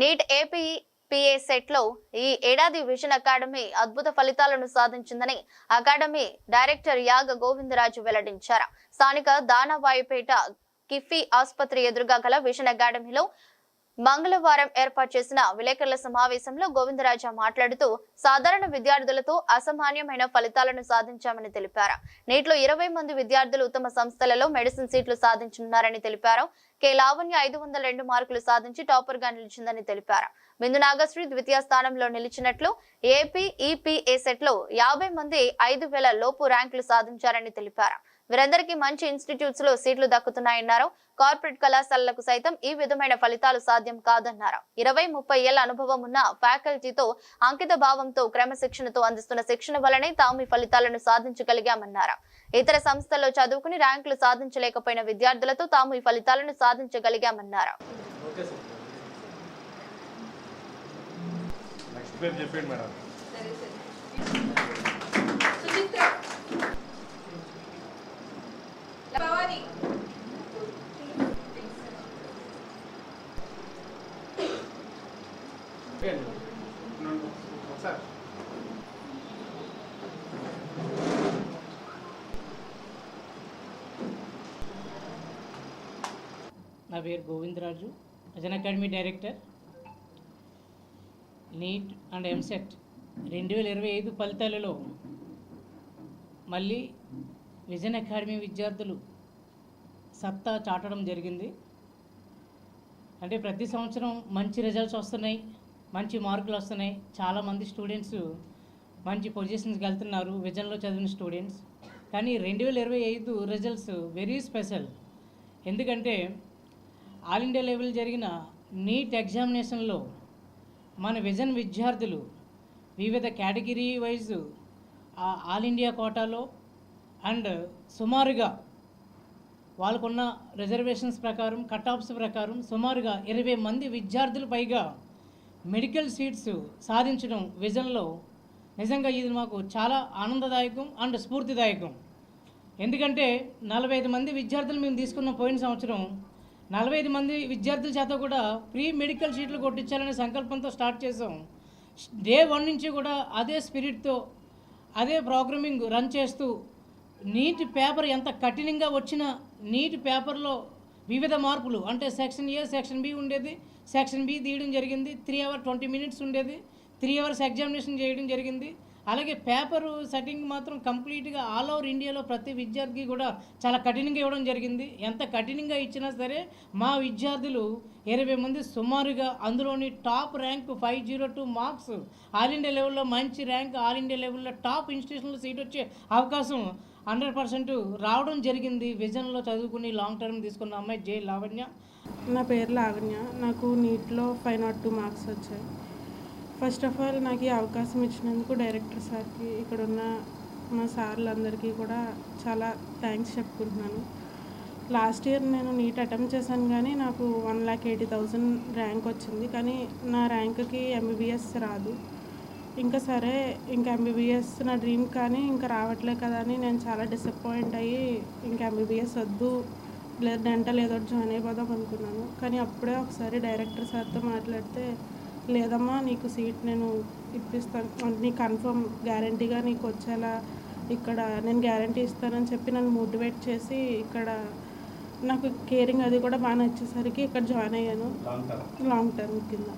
Neat AP PA సెట్లో ఈ ఏడాది విజన్ అకాడమీ అద్భుత ఫలితాలను సాధించిందని అకాడమీ డైరెక్టర్ యాగ గోవిందరాజు వెల్లడించారు. స్థానిక దానవాయిపేట కిఫీ ఆసుపత్రి ఎదురుగా గల విజన్ అకాడమీలో మంగళవారం ఏర్పాటు చేసిన విలేకరుల సమావేశంలో గోవిందరాజా మాట్లాడుతూ సాధారణ విద్యార్థులతో అసామాన్యమైన ఫలితాలను సాధించామని తెలిపారు. నీటిలో ఇరవై మంది విద్యార్థులు ఉత్తమ సంస్థలలో మెడిసిన్ సీట్లు సాధించనున్నారని తెలిపారు. కె. లావణ్య ఐదు వందల రెండు మార్కులు సాధించి టాపర్గా నిలిచిందని తెలిపారు. బిందు నాగశ్రీ ద్వితీయ స్థానంలో నిలిచినట్లు ఏపీ ఈపీఏ సెట్లో యాభై మంది ఐదు వేల లోపు ర్యాంకులు సాధించారని తెలిపారు. వీరందరికీ మంచి ఇన్స్టిట్యూట్స్లో సీట్లు దక్కుతున్నాయన్నారు. కార్పొరేట్ కళాశాలలకు సైతం ఈ విధమైన ఫలితాలు సాధ్యం కాదన్నారు. ఇరవై ముప్పై ఏళ్ళ అనుభవం ఉన్న ఫ్యాకల్టీతో అంకిత భావంతో క్రమశిక్షణతో అందిస్తున్న శిక్షణ వల్లనే తాము ఈ ఫలితాలను సాధించగలిగామన్నారు. ఇతర సంస్థల్లో చదువుకుని ర్యాంకులు సాధించలేకపోయిన విద్యార్థులతో తాము ఈ ఫలితాలను సాధించగలిగామన్నారు. Okay sir. నెక్స్ట్ పేరు చెప్పండి మేడం సరే సరే సుచిత్ర భవాని సార్ నా పేరు Govindaraju అజన్ academy director NEET and EAMCET రెండు వేల ఇరవై ఐదు ఫలితాలలో మళ్ళీ విజన్ అకాడమీ విద్యార్థులు సత్తా చాటడం జరిగింది. అంటే ప్రతి సంవత్సరం మంచి రిజల్ట్స్ వస్తున్నాయి. మంచి మార్కులు వస్తున్నాయి. చాలామంది స్టూడెంట్స్ మంచి పొజిషన్స్కి వెళ్తున్నారు. విజన్లో చదివిన స్టూడెంట్స్. కానీ రెండు వేల ఇరవై ఐదు రిజల్ట్స్ వెరీ స్పెషల్. ఎందుకంటే ఆల్ ఇండియా లెవెల్ జరిగిన నీట్ ఎగ్జామినేషన్లో మన విజన్ విద్యార్థులు వివిధ కేటగిరీ వైజ్ ఆల్ ఇండియా కోటాలో అండ్ సుమారుగా వాళ్ళకున్న రిజర్వేషన్స్ ప్రకారం కట్ ఆఫ్స్ ప్రకారం సుమారుగా ఇరవై మంది విద్యార్థులు పైగా మెడికల్ సీట్స్ సాధించడం విజన్లో నిజంగా ఇది మాకు చాలా ఆనందదాయకం అండ్ స్ఫూర్తిదాయకం. ఎందుకంటే నలభై ఐదు మంది విద్యార్థులు మేము తీసుకున్న పోయిన సంవత్సరం నలభై ఐదు మంది విద్యార్థుల చేత కూడా ప్రీ మెడికల్ సీట్లు కొట్టించాలనే సంకల్పంతో స్టార్ట్ చేసాం డే వన్ నుంచి కూడా అదే స్పిరిట్తో అదే ప్రోగ్రామింగ్ రన్ చేస్తూ నీట్ పేపర్ ఎంత కఠినంగా వచ్చినా నీట్ పేపర్లో వివిధ మార్పులు. అంటే సెక్షన్ ఏ సెక్షన్ బి ఉండేది. సెక్షన్ బి తీయడం జరిగింది. త్రీ అవర్ ట్వంటీ మినిట్స్ ఉండేది. త్రీ అవర్స్ ఎగ్జామినేషన్ చేయడం జరిగింది. అలాగే పేపరు సెట్టింగ్ మాత్రం కంప్లీట్గా ఆల్ ఓవర్ ఇండియాలో ప్రతి విద్యార్థికి కూడా చాలా కఠినంగా ఇవ్వడం జరిగింది. ఎంత కఠినంగా ఇచ్చినా సరే మా విద్యార్థులు ఇరవై మంది సుమారుగా అందులోని top rank five zero two marks all India లెవెల్లో మంచి ర్యాంక్ ఆల్ ఇండియా లెవెల్లో టాప్ ఇన్స్టిట్యూషన్లో సీట్ వచ్చే అవకాశం హండ్రెడ్ పర్సెంట్ రావడం జరిగింది. విజన్లో చదువుకుని లాంగ్ టర్మ్ తీసుకున్న అమ్మాయి జే లావణ్య. నా పేరు లావణ్య. నాకు నీట్లో ఫైవ్ నాట్ టూ మార్క్స్ వచ్చాయి. ఫస్ట్ ఆఫ్ ఆల్ నాకు ఈ అవకాశం ఇచ్చినందుకు డైరెక్టర్ సార్కి ఇక్కడ ఉన్న మా సార్లందరికీ కూడా చాలా థ్యాంక్స్ చెప్పుకుంటున్నాను. లాస్ట్ ఇయర్ నేను నీట్ అటెంప్ట్ చేశాను కానీ నాకు one lakh eighty thousand rank వచ్చింది. కానీ నా ర్యాంక్కి ఎంబీబీఎస్ రాదు. ఇంకా సరే ఇంకా ఎంబీబీఎస్ నా డ్రీమ్ కానీ ఇంకా రావట్లే కదా అని నేను చాలా డిసప్పాయింట్ అయ్యి ఇంకా ఎంబీబీఎస్ వద్దు లేదు డెంటల్ ఏదో జాయిన్ అయిపోదాం అనుకున్నాను. కానీ అప్పుడే ఒకసారి డైరెక్టర్ సార్తో మాట్లాడితే లేదమ్మా నీకు సీట్ నేను ఇప్పిస్తాను నీకు కన్ఫర్మ్ గ్యారంటీగా నీకు వచ్చేలా ఇక్కడ నేను గ్యారంటీ ఇస్తానని చెప్పి నన్ను మోటివేట్ చేసి ఇక్కడ నాకు కేరింగ్ అది కూడా బాగా నచ్చేసరికి ఇక్కడ జాయిన్ అయ్యాను. లాంగ్ టర్మ్ కింద.